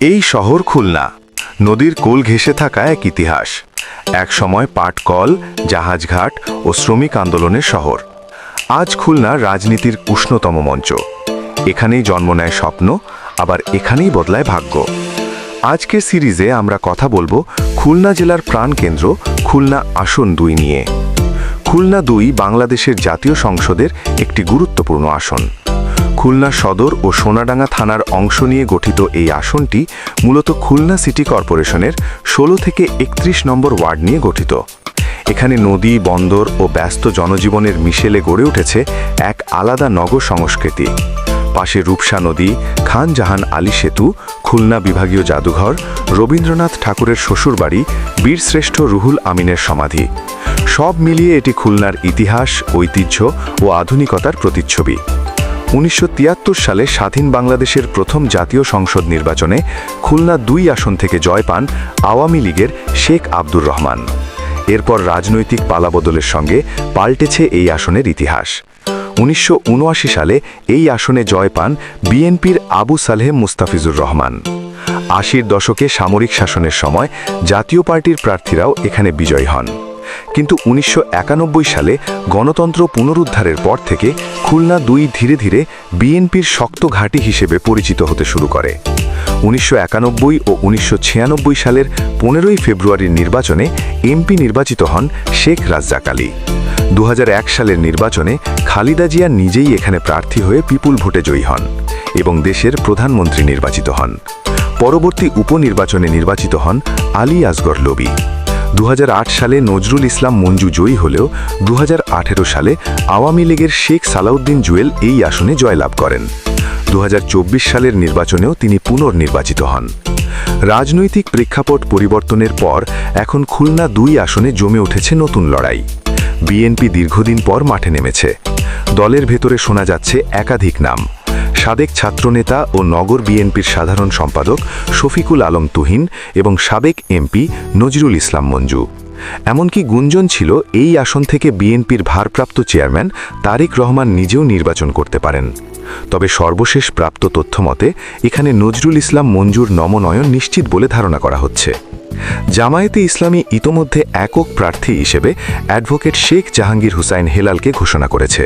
এই শহর খুলনা। নদীর কোল ঘেঁষে থাকা এক ইতিহাস। এক সময় পাটকল জাহাজঘাট ও শ্রমিক আন্দোলনের শহর। আজ খুলনা রাজনীতির উষ্ণতম মঞ্চ। এখানেই জন্ম নেয় স্বপ্ন, আবার এখানেই বদলায় ভাগ্য। আজকের সিরিজে আমরা কথা বলব খুলনা জেলার প্রাণকেন্দ্র খুলনা আসন দুই নিয়ে। খুলনা দুই বাংলাদেশের জাতীয় সংসদের একটি গুরুত্বপূর্ণ আসন। খুলনা সদর ও সোনাডাঙ্গা থানার অংশ নিয়ে গঠিত এই আসনটি মূলত খুলনা সিটি কর্পোরেশনের ষোলো থেকে একত্রিশ নম্বর ওয়ার্ড নিয়ে গঠিত। এখানে নদী, বন্দর ও ব্যস্ত জনজীবনের মিশেলে গড়ে উঠেছে এক আলাদা নগর সংস্কৃতি। পাশে রূপসা নদী খান জাহান আলী সেতু, খুলনা বিভাগীয় জাদুঘর, রবীন্দ্রনাথ ঠাকুরের শ্বশুরবাড়ি, বীরশ্রেষ্ঠ রুহুল আমিনের সমাধি। সব মিলিয়ে এটি খুলনার ইতিহাস, ঐতিহ্য ও আধুনিকতার প্রতিচ্ছবি। উনিশশো তিয়াত্তর সালে স্বাধীন বাংলাদেশের প্রথম জাতীয় সংসদ নির্বাচনে খুলনা দুই আসন থেকে জয় পান আওয়ামী লীগের শেখ আব্দুর রহমান। এরপর রাজনৈতিক পালাবদলের সঙ্গে পাল্টেছে এই আসনের ইতিহাস। উনিশশো উনআশি সালে এই আসনে জয় পান বিএনপির আবু সালেহ মুস্তাফিজুর রহমান। আশির দশকে সামরিক শাসনের সময় জাতীয় পার্টির প্রার্থীরাও এখানে বিজয়ী হন। কিন্তু উনিশশো একানব্বই সালে গণতন্ত্র পুনরুদ্ধারের পর থেকে খুলনা দুই ধীরে ধীরে বিএনপির শক্ত ঘাঁটি হিসেবে পরিচিত হতে শুরু করে। উনিশশো একানব্বই ও উনিশশো ছিয়ানব্বই সালের পনেরোই ফেব্রুয়ারির নির্বাচনে এমপি নির্বাচিত হন শেখ রাজ্জাক আলী। দু হাজার এক সালের নির্বাচনে খালিদা জিয়া নিজেই এখানে প্রার্থী হয়ে পিপুল ভোটে জয়ী হন এবং দেশের প্রধানমন্ত্রী নির্বাচিত হন। পরবর্তী উপনির্বাচনে নির্বাচিত হন আলী আসগর লবি। দু হাজার আট সালে নজরুল ইসলাম মঞ্জু জয়ী হলেও দু হাজার আঠেরো সালে আওয়ামী লীগের শেখ সালাউদ্দিন জুয়েল এই আসনে জয়লাভ করেন। দু হাজার চব্বিশ সালের নির্বাচনেও তিনি পুনর্নির্বাচিত হন। রাজনৈতিক প্রেক্ষাপট পরিবর্তনের পর এখন খুলনা দুই আসনে জমে উঠেছে নতুন লড়াই। বিএনপি দীর্ঘদিন পর মাঠে নেমেছে। দলের ভেতরে শোনা যাচ্ছে একাধিক নাম। সাবেক ছাত্রনেতা ও নগর বিএনপির সাধারণ সম্পাদক শফিকুল আলম তুহিন এবং সাবেক এমপি নজরুল ইসলাম মঞ্জু। এমনকি গুঞ্জন ছিল এই আসন থেকে বিএনপির ভারপ্রাপ্ত চেয়ারম্যান তারেক রহমান নিজেও নির্বাচন করতে পারেন। তবে সর্বশেষ প্রাপ্ত তথ্যমতে এখানে নজরুল ইসলাম মঞ্জুর নমনয়ন নিশ্চিত বলে ধারণা করা হচ্ছে। জামায়াতে ইসলামী ইতোমধ্যে একক প্রার্থী হিসেবে অ্যাডভোকেট শেখ জাহাঙ্গীর হুসাইন হেলালকে ঘোষণা করেছে।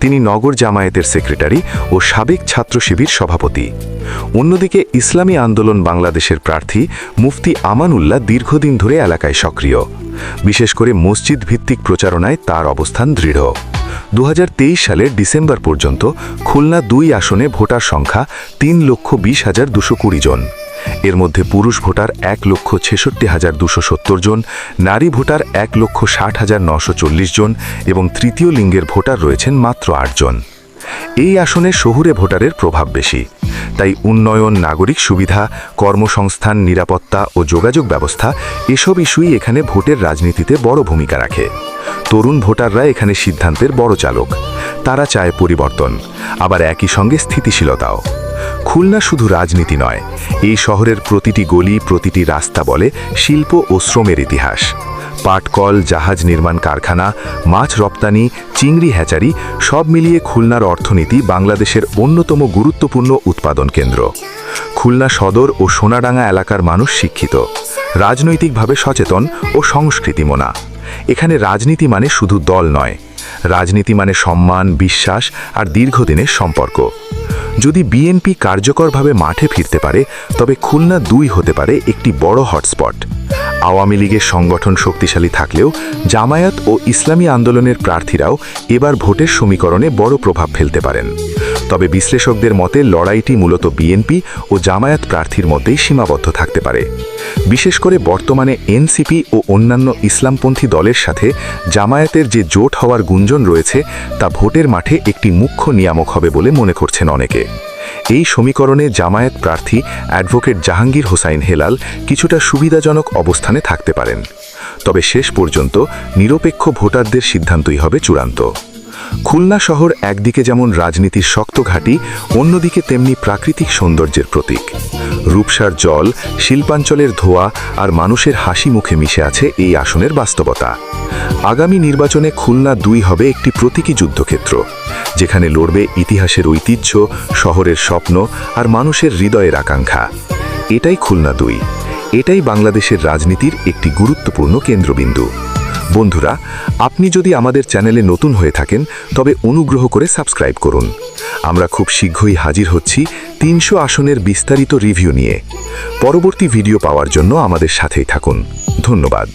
তিনি নগর জামায়াতের সেক্রেটারি ও সাবেক ছাত্র শিবির সভাপতি। অন্যদিকে ইসলামী আন্দোলন বাংলাদেশের প্রার্থী মুফতি আমানুল্লাহ দীর্ঘদিন ধরে এলাকায় সক্রিয়। বিশেষ করে মসজিদ ভিত্তিক প্রচারণায় তার অবস্থান দৃঢ়। দুহাজার তেইশ সালের ডিসেম্বর পর্যন্ত খুলনা দুই আসনে ভোটার সংখ্যা তিন লক্ষ বিশ হাজার দুশো কুড়ি জন। এর মধ্যে পুরুষ ভোটার এক লক্ষ ছেষট্টি হাজার দুশো সত্তর জন, নারী ভোটার এক লক্ষ ষাট হাজার নশো চল্লিশ জন এবং তৃতীয় লিঙ্গের ভোটার রয়েছেন মাত্র আটজন এই আসনে শহুরে ভোটারের প্রভাব বেশি। তাই উন্নয়ন, নাগরিক সুবিধা, কর্মসংস্থান, নিরাপত্তা ও যোগাযোগ ব্যবস্থা এসব ইস্যুই এখানে ভোটের রাজনীতিতে বড় ভূমিকা রাখে। তরুণ ভোটাররা এখানে সিদ্ধান্তের বড় চালক। তারা চায় পরিবর্তন, আবার একই সঙ্গে স্থিতিশীলতাও। খুলনা শুধু রাজনীতি নয়, এই শহরের প্রতিটি গলি, প্রতিটি রাস্তা বলে শিল্প ও শ্রমের ইতিহাস। পাটকল, জাহাজ নির্মাণ কারখানা, মাছ রপ্তানি, চিংড়ি হ্যাচারি, সব মিলিয়ে খুলনার অর্থনীতি বাংলাদেশের অন্যতম গুরুত্বপূর্ণ উৎপাদন কেন্দ্র। খুলনা সদর ও সোনাডাঙ্গা এলাকার মানুষ শিক্ষিত, রাজনৈতিকভাবে সচেতন ও সংস্কৃতি মোনা এখানে রাজনীতি মানে শুধু দল নয়, রাজনীতি মানে সম্মান, বিশ্বাস আর দীর্ঘদিনের সম্পর্ক। যদি বিএনপি কার্যকরভাবে মাঠে ফিরতে পারে, তবে খুলনা দুই হতে পারে একটি বড় হটস্পট। আওয়ামী লীগের সংগঠন শক্তিশালী থাকলেও জামায়াত ও ইসলামী আন্দোলনের প্রার্থীরাও এবার ভোটের সমীকরণে বড় প্রভাব ফেলতে পারেন। তবে বিশ্লেষকদের মতে লড়াইটি মূলত বিএনপি ও জামায়াত প্রার্থীর মধ্যেই সীমাবদ্ধ থাকতে পারে। বিশেষ করে বর্তমানে এনসিপি ও অন্যান্য ইসলামপন্থী দলের সাথে জামায়াতের যে জোট হওয়ার গুঞ্জন রয়েছে, তা ভোটের মাঠে একটি মুখ্য নিয়ামক হবে বলে মনে করছেন অনেকে। এই সমীকরণে জামায়াত প্রার্থী অ্যাডভোকেট জাহাঙ্গীর হোসাইন হেলাল কিছুটা সুবিধাজনক অবস্থানে থাকতে পারেন। তবে শেষ পর্যন্ত নিরপেক্ষ ভোটারদের সিদ্ধান্তই হবে চূড়ান্ত। খুলনা শহর একদিকে যেমন রাজনীতির শক্ত ঘাঁটি, অন্যদিকে তেমনি প্রাকৃতিক সৌন্দর্যের প্রতীক। রূপসার জল, শিল্পাঞ্চলের ধোয়া আর মানুষের হাসি মুখে মিশে আছে এই আসনের বাস্তবতা। আগামী নির্বাচনে খুলনা দুই হবে একটি প্রতীকী যুদ্ধক্ষেত্র, যেখানে লড়বে ইতিহাসের ঐতিহ্য, শহরের স্বপ্ন আর মানুষের হৃদয়ের আকাঙ্ক্ষা। এটাই খুলনা দুই। এটাই বাংলাদেশের রাজনীতির একটি গুরুত্বপূর্ণ কেন্দ্রবিন্দু। বন্ধুরা, আপনি যদি আমাদের চ্যানেলে নতুন হয়ে থাকেন, তবে অনুগ্রহ করে সাবস্ক্রাইব করুন। আমরা খুব শীঘ্রই হাজির হচ্ছি তিনশো আসনের বিস্তারিত রিভিউ নিয়ে। পরবর্তী ভিডিও পাওয়ার জন্য আমাদের সাথেই থাকুন। ধন্যবাদ।